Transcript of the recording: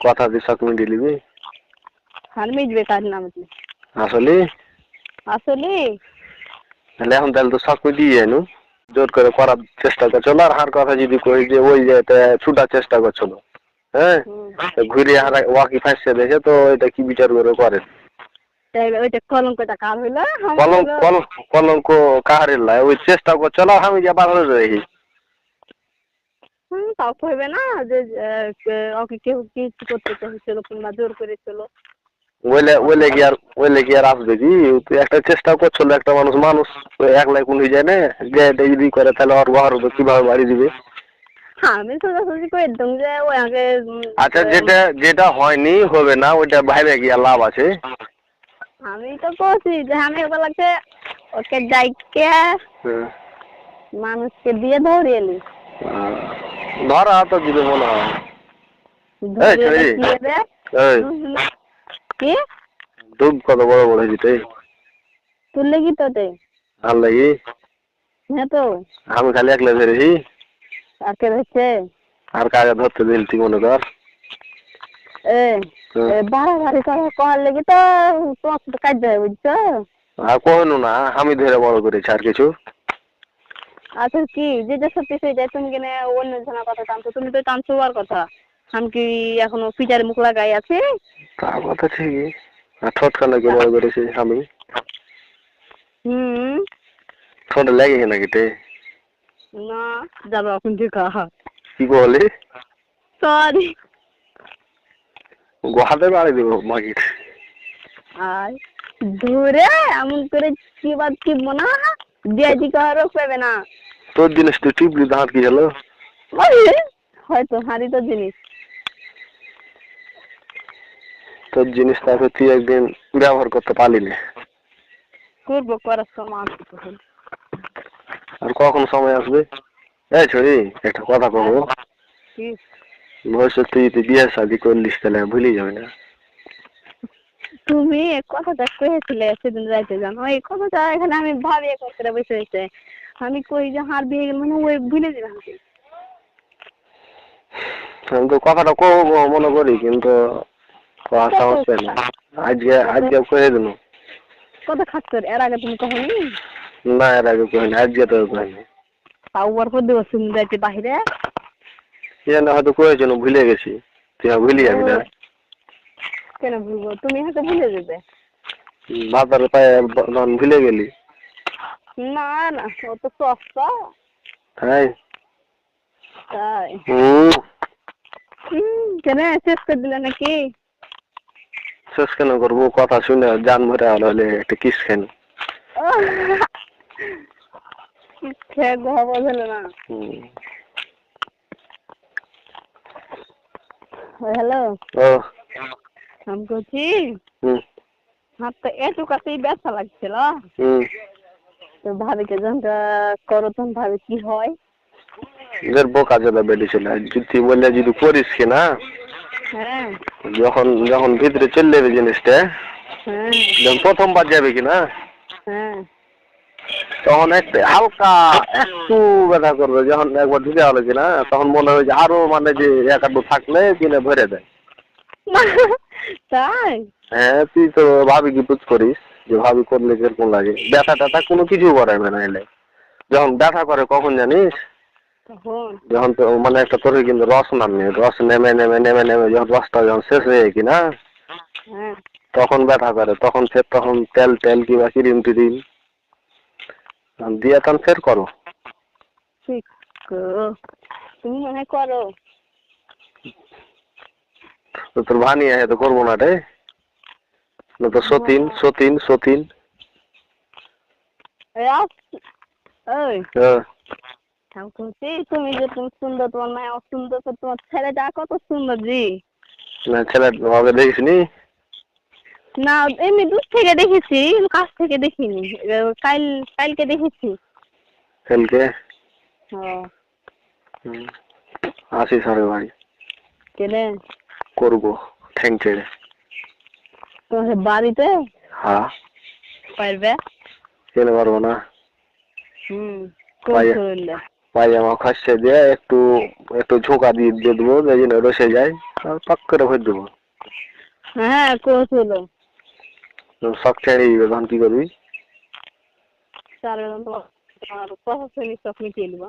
কথা দিয়ে শখ মিটিয়ে নিবি আর মিটবে কার নাম আসলে? আসলে? তাহলে এখন তাহলে তো শখ মিটিয়ে যাইনু জোর করে করার চেষ্টা করছিল আর হার কথা যদি কই যে ওই যে ছুটার চেষ্টা করছিল হ্যাঁ? ঘুরে হারা ওয়াকি ফাঁসছে দেখে তো এটা কি বিচার করে করেন ওইটা কলঙ্কটা কার হইল? আমার কলঙ্ক কলঙ্ক কাহারের লাই। ওই চেষ্টা করছিল আর আমি যে বাধা রয়েছি হুম, তাও তো হইবে না যে ওকে কেউ কিছু করতে চাইছিল কিংবা জোর করেছিল। ওইলে ওইলে কি আর ওইলে কি আর আসবে কি একটা চেষ্টা করছিল একটা মানুষ মানুষ একলাই কোন যায় না যে যদি করে তাহলে ওর বাহার কীভাবে বাড়ি দিবে? আমি সোজাসুজি করে দিতাম যে ওই আগে আচ্ছা যেটা যেটা হয়নি হবে না ওইটা ভাইবে কি আর লাভ আছে। আমি তো বলছি যে আমি ওগুলাকে ওকে। মানুষকে দিয়ে ধরিয়ে নি। ধরা তো দিবে মনে হয়। এই ধরিয়ে ছেলে। এই। কি? দুধ কত বড় বড় হয়েছে তুললে কি তোতে আর লাগি? হ্যাঁ তো। আমি খালি একলা ধরেছি আর কে রয়েছে আর কাজে ধরতে দিল তুই মনে কর। এ বাড়াবাড়ি করার লেগে তো তোমার সাথে কাজ দেয় বুঝছ? আর না আমি ধরে বড় করেছি আর কিছু। আচ্ছা কি যে যে সত্যি সেই যায় তুমি কিনে অন্য জনের কথা টানছো? তুমি তো টানছো আর কথা। আমি কি এখনও ফিচারে মুখ লাগাই আছি? তা কথা ঠিকই। আর ঠোঁট খানাকে বড় করেছি আমি? হুম। ঠোঁট লেগেছে নাকি তে? না যাবে এখন দেখা কি বলি? সরি গোহাতে বাড়ি দেবো মাকে আর ধরে এমন করে কি বাদ কি না দিয়ে দিকে আরও পাবে না। তোর জিনিস তুই টিপলি দাঁত কি হলো হয়তো হারি তো জিনিস। তোর জিনিস তাকে তুই একদিন ব্যবহার করতে পারলি না। করব করার সময় আসবে আর কখন সময় আসবে? এই ছড়ি একটা কথা কবো ভবিষ্যৎ তুই যদি বিয়ে শাদি করলিস তাহলে ভুলে যাবে না। তুমি কথাটা কয়েছিলে সেদিন রাইতে জানো? এই কথাটা এখানে আমি ভাবি এক করে বসে রয়েছে। আমি কই যে হার বিয়ে গেল মানে ওই ভুলে যাবে আমাকে। আমি তো কথাটা কবো মনে করি কিন্তু কথা সাহস পাই না। আজকে আজকে কয়ে দিল কত খাচ্ছ এর আগে তুমি কখনই না এর আগে কহিনি আজকে তো কহিনি তাও বার করে দেবো শুনে যাইতে বাহিরে? কি জানি হয়তো কয়েছিল ভুলে গেছি। তুই ভুলি যাবি না। কেন ভুলবো? তুমি হয়তো ভুলে যাবে। ভাতার পায়ে ভুলে গেলি। না না ও তো সস্ত তাই তাই হুম কেন শেষ করে দিলে নাকি শেষ কেন করব কথা শুনে জান ভরে হলে একটা কিস খেন খেয়ে ঘর বোঝালো না হ্যালো ও আমি বলছি হাত তো একটু কাছেই ব্যথা লাগছিল হুম তো ভাবিকে যখন করো তখন ভাবি কি হয়? এদের বোকা যদি যদি করিস কি না? হ্যাঁ। যখন যখন ভিতরে চলে যাবে জিনিসটা হ্যাঁ। যখন প্রথমবার যাবে কি না? হ্যাঁ। তখন একটু হালকা একটু ব্যথা করবে যখন একবার ঢুকে হলো কি না তখন মনে হয় যে আরও মানে যে এক আধটু থাকলে দিনে ভরে দেয়। তাই? হ্যাঁ তুই তো ভাবি কি বুঝ করিস। যে ভাবি করলে কীরকম লাগে। ব্যথা ট্যাথা কোনো কিছু করাবে না এলে। যখন ব্যথা করে কখন জানিস? যখন তো মানে একটা তোর কিন্তু রস নামে রস নেমে নেমে নেমে নেমে যখন রসটা যখন শেষ হয়ে কি না হ্যাঁ। তখন ব্যথা করে তখন ফের তখন তেল টেল কিংবা ক্রিম টিরিম দিয়ে তখন ফের করো। তুমি মনে করো? তোর ভানি আছে তো করব না রে। না তো সতীন সতীন সতীন। আস- ওই। হ্যাঁ। তুমি যে তুমি সুন্দর তোমার মায়া সুন্দর তোমার ছেলেটা কত সুন্দর জি। না ছেলে আমাকে দেখিস নি এমনি দূর থেকে দেখেছি কাছ থেকে দেখিনি। কাল কালকে দেখেছি। কালকে? আরে বাড়ি কেনে? করব। থ্যাংক ছেড়ে তোমার বাড়িতে? হ্যাঁ। পারবে? কেন পারব না? হুম পায়জামা খসে দিয়ে একটু একটু ঝোঁকা দিয়ে দিয়ে দেবো যেন রসে যায় আর পাক করে ভরে দেবো। হ্যাঁ কোচ হলো শখ ছেড়ে দিবে তখন কি করবি? তোমার তোমার প্রশাসনিক সব মিটিয়ে নিবা